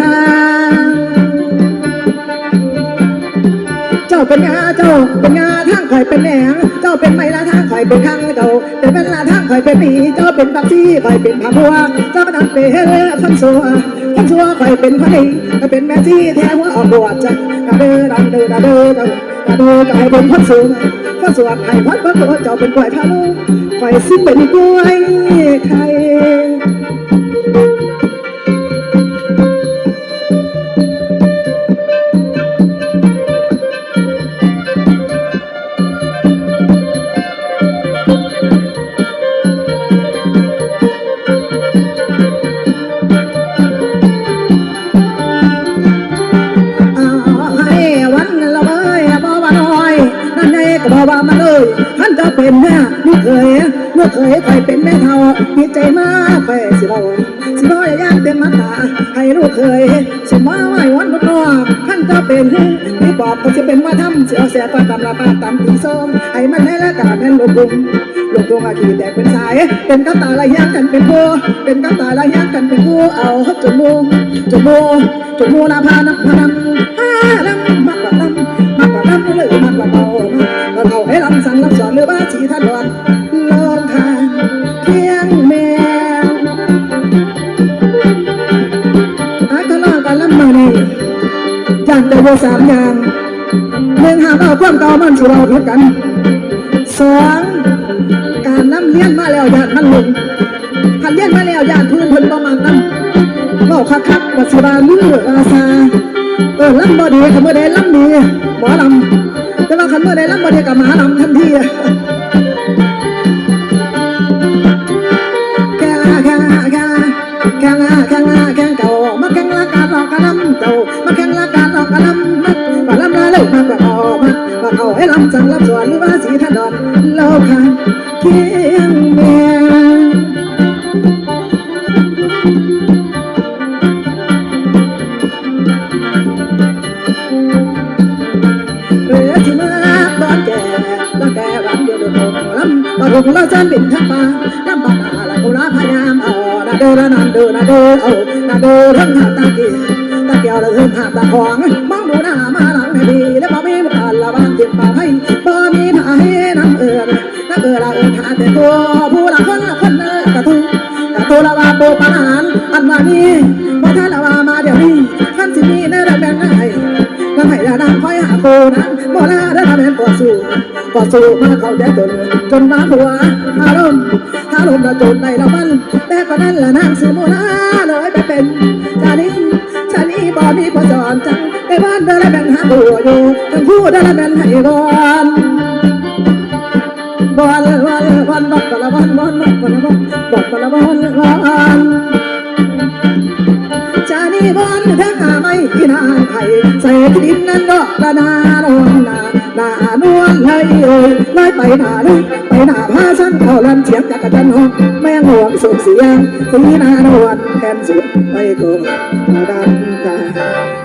ทาง เจ้าเป็นงาเจ้าเป็นงาทางข่อยเป็นแหนงเจ้าเป็นไม้ละทางข่อยเป็นข้างเจ้าเป็นเป็นละทางข่อยเป็นปีเจ้าเป็นปักซี่ข่อยเป็นผักบัวเจ้านั้นเป็นคนสัวคนสัวข่อยเป็นพระดีเป็นแม่ซี่แท้หัวออกบวชจ้ะเด้อดังเด้อดาเด้อกระเด้อก็ให้เป็นคนสูงคนสวดให้พัดพระตัวเจ้าเป็นกล้วยพะโล้ข่อยสิเป็นกล้วยไข่ ว่ามาเลยท่านจะเป็นแม่ลูกเคยลูกเคยใครเป็นแม่เท่าดีใจมากไปสิเราสิบ่อยากเต็มมาตาให้ลูกเคยสิมาไหว้วันบนนอกท่านจะเป็นพี่บอกก็จะเป็นว่าทำเสียเสียตาตำละปาตำตีส้มให้มันให้ละกาแม่นลูกดุงลูกดุงอาขีแดกเป็นสาย เป็นกับตาละยางกันเป็นผู้เป็นกับตาละยางกันเป็นผู้เอาจมูกจมูกจมูกละพานักพนันห้า รือว่าชีท่านนลองทางเพียงแมวอาคณะกันลำมานี่จานแต่โยสามอย่างหนึ่งหาเอาความเก่ามันสิเราเท่ากันสองการน้ำเลี้ยนมาแล้วญาติมันหลงคันเลี้ยนมาแล้วญาติพื้นเพิ่นประมาณนั้นเว้าคักๆว่าสิบาลืออาซาเออลำบอดีขันเมื่อใดลำดีหมอลำ แต่ว่าขันเมื่อใดลำบดีกับหมาลำทันทีแข่งแข่งแข่งแข่งแข่งแข่งเก่ามาแข่งละกาหลอกกระลำเก่ามาแข่งละกาหลอกกระลำมัดมาลำละเลิกมาก็เอามามาเอาให้ลำจังลำสวนหรือว่าสีทันดอนเล่าค่ะเคียงแมว ลำมาลงละจันบินทั้งป่าลำบากละกุลาพยายามเอานาเดอนนันเดอนาเดอเอานาเดอทั้งหาตาเกียตาเกียวละเฮินหาตาของมองดูหน้ามาหลังให้ดีและบ่มีมุกละบ้านเก็บป่าให้บ่มีผ้าให้น้ำเอือน้ำเอือร์เอือหาแต่ตัว สู้ก่อสู้มาเข้าใจจนจนมาหัวอารมณ์อารมณ์ละจนในละมันแต่ก็นั้นละนางสือโมลาเลยไปเป็นชานี้ชานี้บ่มีพอสอนจังในบ้านได้ละเป็นหาบัวอยู่ทั้งคู่ได้ละเป็นให้บอนบอลบอลบอลบอลบอลบอลบอลบอลบอลบอลบอลบอลบอลจานีบอนแทงหาไม่ที่นานไทยใส่ดินนั้นดอกละนา นาหน้านวลเลยเอ้ยลอยไปหน้าเลยไปหน้าพาฉันเข้าลันเฉียงจักกระจันหอมแม่งห่วงส่งเสียงสีนานวลแทนสุดไปโกดันตา